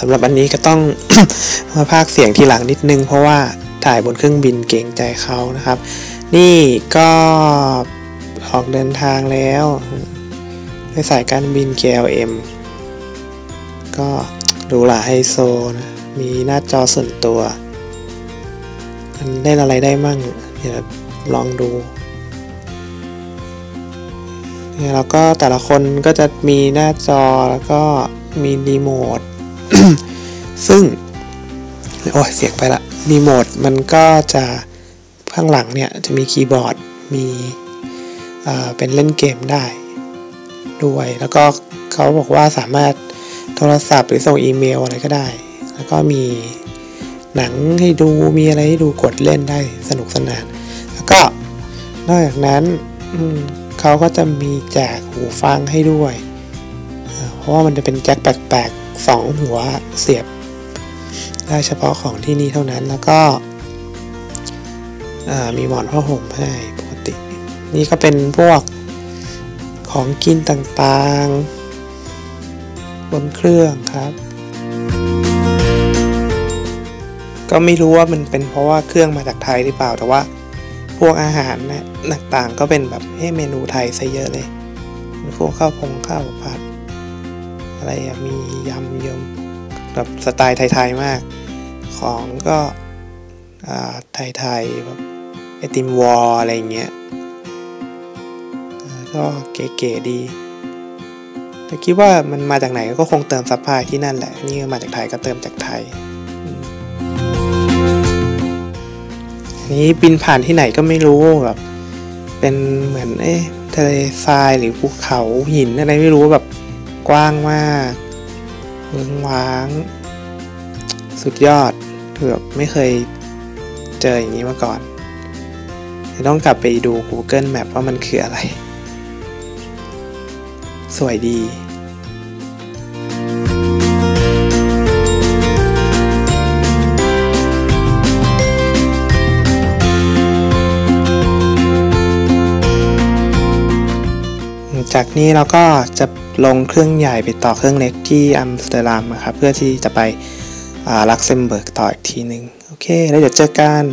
สำหรับอันนี้ก็ต้อง มาพากเสียงทีหลังนิดนึง เพราะว่าถ่ายบนเครื่องบินเก่งใจเขานะครับ นี่ก็ออกเดินทางแล้วด้วยสายการบิน KLM ก็ดูหลาไฮโซนะมีหน้าจอส่วนตัวมันเล่นอะไรได้มั่งเดี๋ยวลองดูเนี่ยแล้วก็แต่ละคนก็จะมีหน้าจอแล้วก็มีรีโมท ซึ่ง โอ้ยเสียงไปละรีโมทมันก็จะข้างหลังเนี่ยจะมีคีย์บอร์ดมีเป็นเล่นเกมได้ด้วย แล้วก็เขาบอกว่าสามารถโทรศัพท์หรือส่งอีเมลอะไรก็ได้ แล้วก็มีหนังให้ดูมีอะไรให้ดูกดเล่นได้สนุกสนาน แล้วก็นอกจากนั้นเขาก็จะมีแจกหูฟังให้ด้วย เพราะว่ามันจะเป็นแจ็คแปลก สองหัวเสียบ ได้เฉพาะของที่นี่เท่านั้นแล้วก็มีหมอนผ้าห่มให้ปกติ นี่ก็เป็นพวกของกินต่างๆ บนเครื่องครับ ก็ไม่รู้ว่ามันเป็นเพราะว่าเครื่องมาจากไทยหรือเปล่าแต่ว่าพวกอาหารนะต่างๆก็เป็นแบบให้เมนูไทยซะเยอะเลย พวกข้าวพงข้าวผัด อะไรอะมียำยมแบบสไตล์ไทยๆมาก ของก็ไทยๆแบบไอติมวอลอะไรเงี้ยก็เก๋ๆดี แต่คิดว่ามันมาจากไหนก็คงเติมซัพพลายที่นั่นแหละ นี่มาจากไทยก็เติมจากไทยอันนี้บินผ่านที่ไหนก็ไม่รู้แบบ เป็นเหมือนเอ๊ะทะเลทรายหรือภูเขาหินอะไรไม่รู้แบบ กว้างมากเวิงว้าง สุดยอดแบบไม่เคยเจออย่างนี้มาก่อนจะต้องกลับไปดู Google Map ว่ามันคืออะไร สวยดี จากนี้เราก็จะลงเครื่องใหญ่ไปต่อเครื่องเล็กที่อัมสเตอร์ดัมครับเพื่อที่จะไปลักเซมเบิร์กต่ออีกทีหนึ่งโอเค แล้วเดี๋ยวเจอกัน